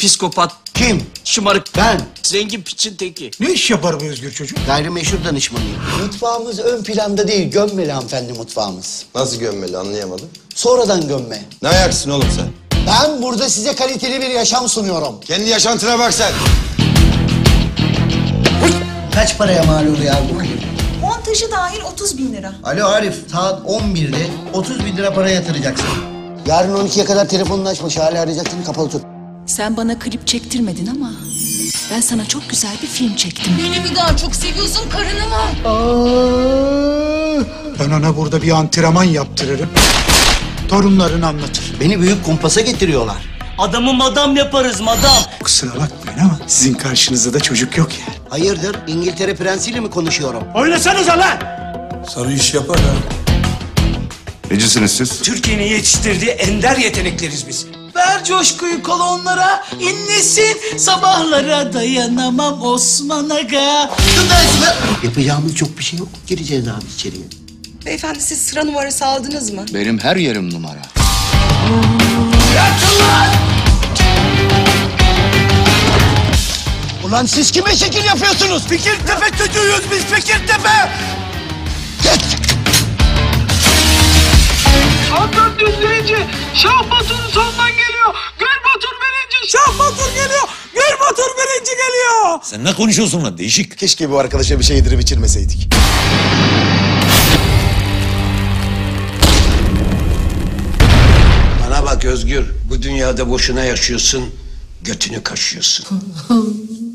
Psikopat, Kim? şımarık, Ben. zengin piçin teki. Ne iş yapar bu özgür çocuk? Gayrimeşhur danışmanıyım. Mutfağımız ön planda değil, gömmeli hanımefendi mutfağımız. Nasıl gömmeli anlayamadım. Sonradan gömme. Ne ayaksın oğlum sen? Ben burada size kaliteli bir yaşam sunuyorum. Kendi yaşantına bak sen. Kaç paraya mal oluyor bu? Montajı dahil 30 bin lira. Alo Arif, saat 11'de 30 bin lira para yatıracaksın. Yarın 12'ye kadar telefonunu açma, Şahane arayacaksın, kapalı tut. Sen bana klip çektirmedin ama ben sana çok güzel bir film çektim. Beni mi daha çok seviyorsun karını mı? Ben ona burada bir antrenman yaptırırım. Torunlarını anlatır. Beni büyük kumpasa getiriyorlar. Adamı madam yaparız madam. Kusura bakmayın ama sizin karşınızda da çocuk yok yani. Hayırdır, İngiltere prensiyle mi konuşuyorum? Oynasanıza lan! Sarı iş yapar ha. Necisiniz siz? Türkiye'nin yetiştirdiği ender yetenekleriz biz. Ver coşkuyu kolonlara, inlesin sabahlara dayanamam Osman Aga. Yapacağımız çok bir şey yok. Gireceğiz abi içeriye. Beyefendi siz sıra numarası aldınız mı? Benim her yerim numara. Ulan siz kime şekil yapıyorsunuz? Fikirtepe çocuğuyuz biz Fikirtepe. Şah Batur geliyor. Gül Batur birinci geliyor. Sen ne konuşuyorsun lan değişik. Keşke bu arkadaşa bir şey yedirip içirmeseydik. Bana bak Özgür, bu dünyada boşuna yaşıyorsun, götünü kaşıyorsun.